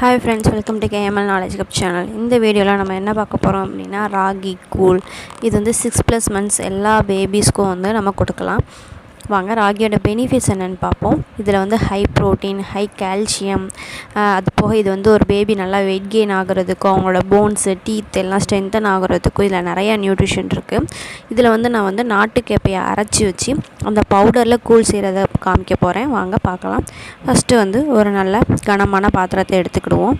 Hi friends welcome to KML knowledge cup channel இந்த வீடியோவில் நம்ம என்ன பார்க்க போகிறோம் அப்படின்னா ராகி கூழ். இது வந்து சிக்ஸ் ப்ளஸ் மந்த்ஸ் எல்லா பேபிஸ்க்கும் வந்து நம்ம கொடுக்கலாம். வாங்க. ராகியோட பெனிஃபிட்ஸ் என்னென்னு பார்ப்போம். இதில் வந்து ஹை ப்ரோட்டீன் ஹை கால்சியம் அது போக இது வந்து ஒரு பேபி நல்லா வெயிட் கெயின் ஆகிறதுக்கும் அவங்களோட போன்ஸு டீத் எல்லாம் ஸ்ட்ரென்தன் ஆகிறதுக்கும் இதில் நிறையா நியூட்ரிஷன் இருக்குது இதில் வந்து நான் வந்து நாட்டுக்கேப்பையை அரைச்சி வச்சு அந்த பவுடரில் கூழ் செய்கிறத காமிக்க போகிறேன் வாங்க பார்க்கலாம். ஃபஸ்ட்டு வந்து ஒரு நல்ல கனமான பாத்திரத்தை எடுத்துக்கிடுவோம்.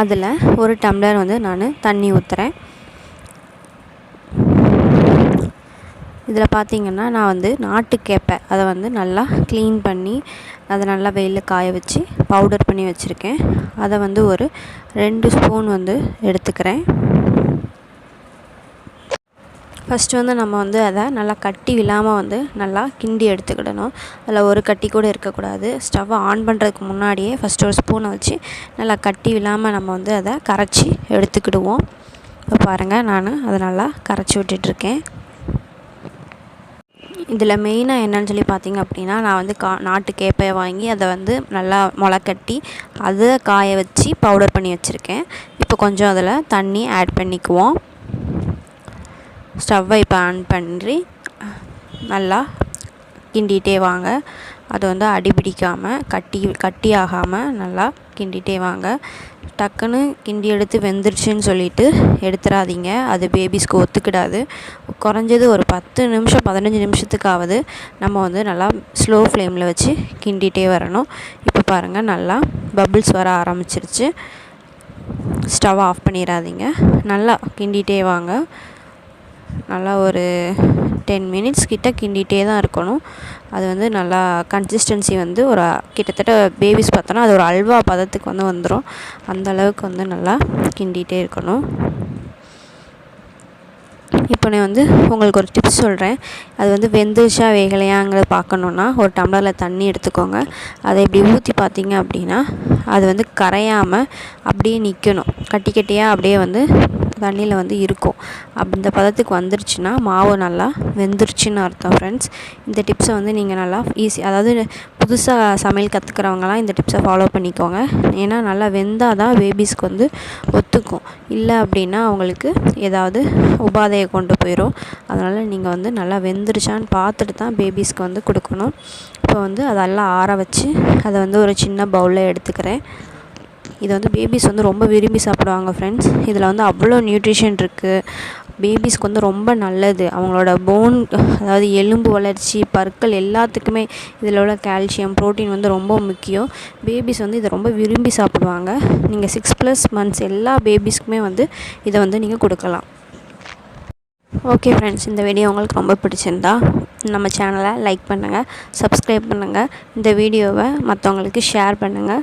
அதில் ஒரு டம்ளர் வந்து நான் தண்ணி ஊற்றுறேன் இதில் பார்த்திங்கன்னா நான் வந்து நாட்டு கேப்பை அதை வந்து நல்லா க்ளீன் பண்ணி அதை நல்லா வெயிலில் காய வச்சு பவுடர் பண்ணி வச்சுருக்கேன். அதை வந்து ஒரு ரெண்டு ஸ்பூன் வந்து எடுத்துக்கிறேன். ஃபஸ்ட்டு வந்து நம்ம வந்து அதை நல்லா கட்டி விழாமல் வந்து நல்லா கிண்டி எடுத்துக்கிடணும். அதில் ஒரு கட்டி கூட இருக்கக்கூடாது. ஸ்டவ் ஆன் பண்ணுறதுக்கு முன்னாடியே ஃபஸ்ட்டு ஒரு ஸ்பூனை வச்சு நல்லா கட்டி விழாமல் நம்ம வந்து அதை கரைச்சி எடுத்துக்கிடுவோம். இப்போ பாருங்கள் நான் அதை நல்லா கரைச்சி விட்டுட்ருக்கேன் இதில் மெயினாக என்னன்னு சொல்லி பார்த்திங்க அப்படின்னா நான் வந்து கா நாட்டு கேப்பையை வாங்கி அதை வந்து நல்லா முளைக்கட்டி அதை காய வச்சு பவுடர் பண்ணி வச்சுருக்கேன். இப்போ கொஞ்சம் அதில் தண்ணி ஆட் பண்ணிக்குவோம். ஸ்டவ்வை இப்போ ஆன் பண்ணி நல்லா கிண்டிகிட்டே வாங்க. அது வந்து அடிபிடிக்காமல் கட்டி கட்டி ஆகாமல் நல்லா கிண்டிகிட்டே வாங்க. டக்குன்னு கிண்டி எடுத்து வெந்துருச்சுன்னு சொல்லிட்டு எடுத்துடாதீங்க அது பேபிஸ்க்கு ஒத்துக்கிடாது. குறைஞ்சது ஒரு பத்து நிமிஷம் பதினஞ்சு நிமிஷத்துக்காவது நம்ம வந்து நல்லா ஸ்லோ ஃப்ளேமில் வச்சு கிண்டிகிட்டே வரணும். இப்போ பாருங்கள் நல்லா பபிள்ஸ் வர ஆரம்பிச்சிருச்சு. ஸ்டவ் ஆஃப் பண்ணிடாதீங்க நல்லா கிண்டிகிட்டே வாங்க. நல்லா ஒரு டென் மினிட்ஸ் கிட்டே கிண்டிகிட்டே தான் இருக்கணும். அது வந்து நல்லா கன்சிஸ்டன்சி வந்து ஒரு கிட்டத்தட்ட பேபிஸ் பார்த்தோன்னா அது ஒரு அல்வா பதத்துக்கு வந்து வந்துடும் அந்த அளவுக்கு வந்து நல்லா கிண்டிகிட்டே இருக்கணும். இப்போ நான் வந்து உங்களுக்கு ஒரு டிப்ஸ் சொல்கிறேன் அது வந்து வெந்துருச்சா வேகலையாங்கிறத பார்க்கணுன்னா ஒரு டம்ளரில் தண்ணி எடுத்துக்கோங்க. அதை இப்படி ஊற்றி பார்த்தீங்க அப்படின்னா அது வந்து கரையாமல் அப்படியே நிற்கணும் கட்டி கட்டியாக அப்படியே வந்து தண்ணியில் வந்து இருக்கும். அப்படி இந்த பதத்துக்கு வந்துருச்சுன்னா மாவு நல்லா வெந்துருச்சுன்னு அர்த்தம் ஃப்ரெண்ட்ஸ் இந்த டிப்ஸை வந்து நீங்கள் நல்லா ஈஸி அதாவது புதுசாக சமையல் கற்றுக்கிறவங்களாம் இந்த டிப்ஸை ஃபாலோ பண்ணிக்கோங்க. ஏன்னா நல்லா வெந்தால் தான் பேபிஸ்க்கு வந்து ஒத்துக்கும். இல்லை அப்படின்னா அவங்களுக்கு ஏதாவது உபாதையை கொண்டு போயிடும் அதனால் நீங்கள் வந்து நல்லா வெந்துருச்சான்னு பார்த்துட்டு தான் பேபிஸ்க்கு வந்து கொடுக்கணும். இப்போ வந்து அதெல்லாம் ஆற வச்சு அதை வந்து ஒரு சின்ன பவுலில் எடுத்துக்கிறேன். இது வந்து பேபிஸ் வந்து ரொம்ப விரும்பி சாப்பிடுவாங்க ஃப்ரெண்ட்ஸ் இதில் வந்து அவ்வளோ நியூட்ரிஷன் இருக்குது பேபிஸ்க்கு வந்து ரொம்ப நல்லது. அவங்களோட போன் அதாவது எலும்பு வளர்ச்சி பற்கள் எல்லாத்துக்குமே இதில் உள்ள கால்சியம் ப்ரோட்டீன் வந்து ரொம்ப முக்கியம். பேபிஸ் வந்து இதை ரொம்ப விரும்பி சாப்பிடுவாங்க. நீங்கள் சிக்ஸ் ப்ளஸ் மந்த்ஸ் எல்லா பேபிஸ்க்குமே வந்து இதை வந்து நீங்கள் கொடுக்கலாம். ஓகே ஃப்ரெண்ட்ஸ் இந்த வீடியோ உங்களுக்கு ரொம்ப பிடிச்சிருந்தா நம்ம சேனலை லைக் பண்ணுங்கள் சப்ஸ்கிரைப் பண்ணுங்கள் இந்த வீடியோவை மற்றவங்களுக்கு ஷேர் பண்ணுங்கள்